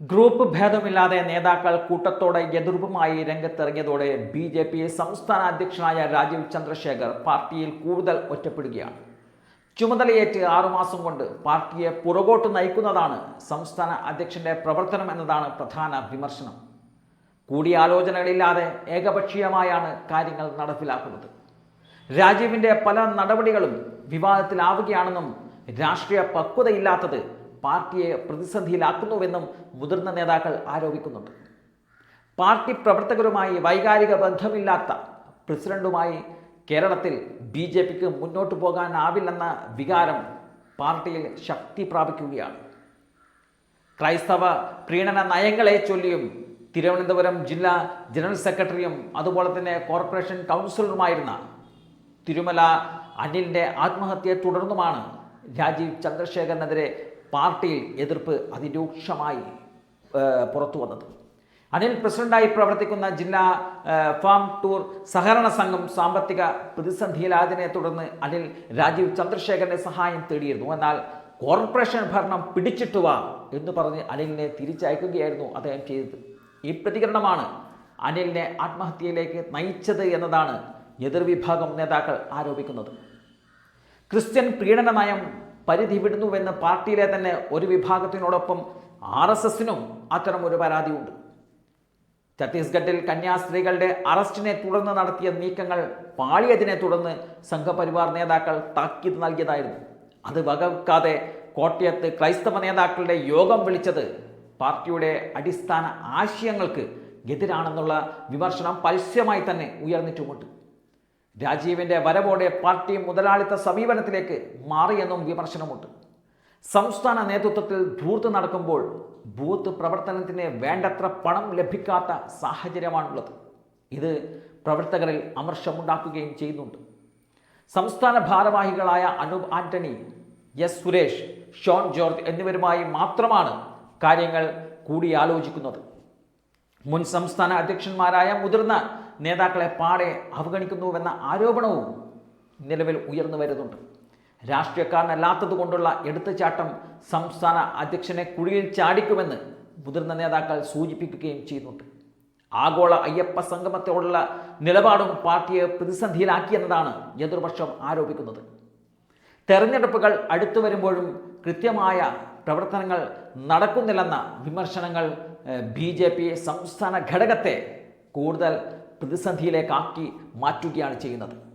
Group ഭേദമില്ലാതെ നേതാക്കൾ കൂട്ടത്തോടെ എതിർപ്പുമായി രംഗത്തിറങ്ങിയതോടെ ബി ജെ പി സംസ്ഥാന അധ്യക്ഷനായ രാജീവ് ചന്ദ്രശേഖർ പാർട്ടിയിൽ കൂടുതൽ ഒറ്റപ്പെടുകയാണ്. ചുമതലയേറ്റ് ആറുമാസം കൊണ്ട് പാർട്ടിയെ പുറകോട്ട് നയിക്കുന്നതാണ് സംസ്ഥാന അധ്യക്ഷന്റെ പ്രവർത്തനം എന്നതാണ് പ്രധാന വിമർശനം. കൂടിയാലോചനകളില്ലാതെ ഏകപക്ഷീയമായാണ് കാര്യങ്ങൾ നടപ്പിലാക്കുന്നത്. രാജീവിന്റെ പല നടപടികളും വിവാദത്തിലാവുകയാണെന്നും രാഷ്ട്രീയ പക്വതയില്ലാത്തത് പാർട്ടിയെ പ്രതിസന്ധിയിലാക്കുന്നുവെന്നും മുതിർന്ന നേതാക്കൾ ആരോപിക്കുന്നുണ്ട്. പാർട്ടി പ്രവർത്തകരുമായി വൈകാരിക ബന്ധമില്ലാത്ത പ്രസിഡന്റുമായി കേരളത്തിൽ ബി ജെ പിക്ക് മുന്നോട്ട് പോകാനാവില്ലെന്ന വികാരം പാർട്ടിയിൽ ശക്തി പ്രാപിക്കുകയാണ്. ക്രൈസ്തവ പ്രീണന നയങ്ങളെ ചൊല്ലിയും തിരുവനന്തപുരം ജില്ലാ ജനറൽ സെക്രട്ടറിയും അതുപോലെ തന്നെ കോർപ്പറേഷൻ കൗൺസിലറുമായിരുന്ന തിരുമല അനിലിന്റെ ആത്മഹത്യയെ തുടർന്നുമാണ് രാജീവ് ചന്ദ്രശേഖരനെതിരെ പാർട്ടിയിൽ എതിർപ്പ് അതിരൂക്ഷമായി പുറത്തു വന്നത്. അനിൽ പ്രസിഡന്റായി പ്രവർത്തിക്കുന്ന ജില്ലാ ഫാം ടൂർ സഹകരണ സംഘം സാമ്പത്തിക പ്രതിസന്ധിയിലായതിനെ തുടർന്ന് അനിൽ രാജീവ് ചന്ദ്രശേഖരന്റെ സഹായം തേടിയിരുന്നു. എന്നാൽ കോർപ്പറേഷൻ ഭരണം പിടിച്ചിട്ടു വാ എന്ന് പറഞ്ഞ് അനിലിനെ തിരിച്ചയക്കുകയായിരുന്നു അദ്ദേഹം ചെയ്തത്. ഈ പ്രതികരണമാണ് അനിലിനെ ആത്മഹത്യയിലേക്ക് നയിച്ചത് എന്നതാണ് എതിർവിഭാഗം നേതാക്കൾ ആരോപിക്കുന്നത്. ക്രിസ്ത്യൻ പീഡന നയം പരിധി വിടുന്നുവെന്ന് പാർട്ടിയിലെ തന്നെ ഒരു വിഭാഗത്തിനോടൊപ്പം ആർ എസ് എസിനും അത്തരം ഒരു പരാതിയുണ്ട്. ഛത്തീസ്ഗഡിൽ കന്യാസ്ത്രീകളുടെ അറസ്റ്റിനെ തുടർന്ന് നടത്തിയ നീക്കങ്ങൾ പാളിയതിനെ തുടർന്ന് സംഘപരിവാർ നേതാക്കൾ താക്കീത് നൽകിയതായിരുന്നു. അത് വകവെക്കാതെ കോട്ടയത്ത് ക്രൈസ്തവ നേതാക്കളുടെ യോഗം വിളിച്ചത് പാർട്ടിയുടെ അടിസ്ഥാന ആശയങ്ങൾക്ക് എതിരാണെന്നുള്ള വിമർശനം പരസ്യമായി തന്നെ ഉയർന്നിട്ടുമുണ്ട്. രാജീവിന്റെ വരവോടെ പാർട്ടി മുതലാളിത്ത സമീപനത്തിലേക്ക് മാറിയെന്നും വിമർശനമുണ്ട്. സംസ്ഥാന നേതൃത്വത്തിൽ ധൂർത്ത് നടക്കുമ്പോൾ ബൂത്ത് പ്രവർത്തനത്തിന് വേണ്ടത്ര പണം ലഭിക്കാത്ത സാഹചര്യമാണുള്ളത്. ഇത് പ്രവർത്തകരിൽ അമർഷമുണ്ടാക്കുകയും ചെയ്യുന്നുണ്ട്. സംസ്ഥാന ഭാരവാഹികളായ അനൂപ് ആന്റണി എസ് സുരേഷ് ഷോൺ ജോർജ് എന്നിവരുമായി മാത്രമാണ് കാര്യങ്ങൾ കൂടിയാലോചിക്കുന്നത്. മുൻ സംസ്ഥാന അധ്യക്ഷന്മാരായ മുതിർന്ന നേതാക്കളെ പാടെ അവഗണിക്കുന്നുവെന്ന ആരോപണവും നിലവിൽ ഉയർന്നു വരുന്നുണ്ട്. രാഷ്ട്രീയക്കാരനല്ലാത്തത് കൊണ്ടുള്ള എടുത്തുചാട്ടം സംസ്ഥാന അധ്യക്ഷനെ കുഴിയിൽ ചാടിക്കുമെന്ന് മുതിർന്ന നേതാക്കൾ സൂചിപ്പിക്കുകയും ചെയ്യുന്നുണ്ട്. ആഗോള അയ്യപ്പ സംഗമത്തോടുള്ള നിലപാടും പാർട്ടിയെ പ്രതിസന്ധിയിലാക്കിയെന്നതാണ് എതിർപക്ഷം ആരോപിക്കുന്നത്. തെരഞ്ഞെടുപ്പുകൾ അടുത്തു വരുമ്പോഴും കൃത്യമായ പ്രവർത്തനങ്ങൾ നടക്കുന്നില്ലെന്ന വിമർശനങ്ങൾ ബി ജെ പി സംസ്ഥാന ഘടകത്തെ കൂടുതൽ പ്രതിസന്ധിയിലേക്കാക്കി മാറ്റുകയാണ് ചെയ്യുന്നത്.